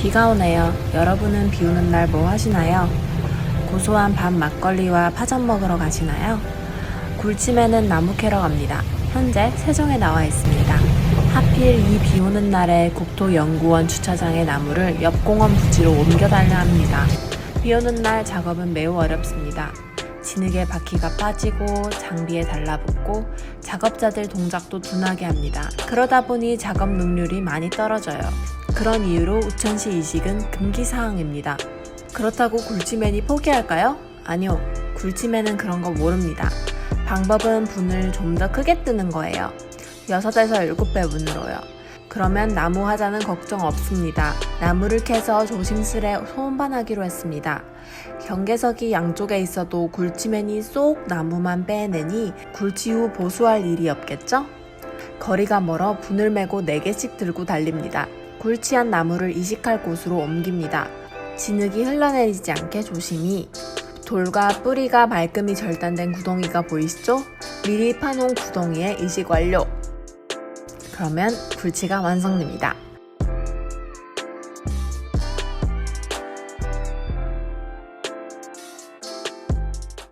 비가 오네요. 여러분은 비 오는 날 뭐 하시나요? 고소한 밥 막걸리와 파전 먹으러 가시나요? 굴침에는 나무 캐러 갑니다. 현재 세종에 나와 있습니다. 하필 이 비 오는 날에 국토연구원 주차장의 나무를 옆 공원 부지로 옮겨달라 합니다. 비 오는 날 작업은 매우 어렵습니다. 진흙에 바퀴가 빠지고 장비에 달라붙고 작업자들 동작도 둔하게 합니다. 그러다 보니 작업 능률이 많이 떨어져요. 그런 이유로 우천시 이식은 금기 사항입니다. 그렇다고 굴치맨이 포기할까요? 아니요. 굴치맨은 그런 거 모릅니다. 방법은 분을 좀 더 크게 뜨는 거예요. 6에서 7배 분으로요. 그러면 나무 하자는 걱정 없습니다. 나무를 캐서 조심스레 소음반하기로 했습니다. 경계석이 양쪽에 있어도 굴치맨이 쏙 나무만 빼내니 굴치 후 보수할 일이 없겠죠? 거리가 멀어 분을 메고 4개씩 들고 달립니다. 굴치한 나무를 이식할 곳으로 옮깁니다. 진흙이 흘러내리지 않게 조심히 돌과 뿌리가 말끔히 절단된 구덩이가 보이시죠? 미리 파놓은 구덩이에 이식 완료! 그러면 굴치가 완성됩니다.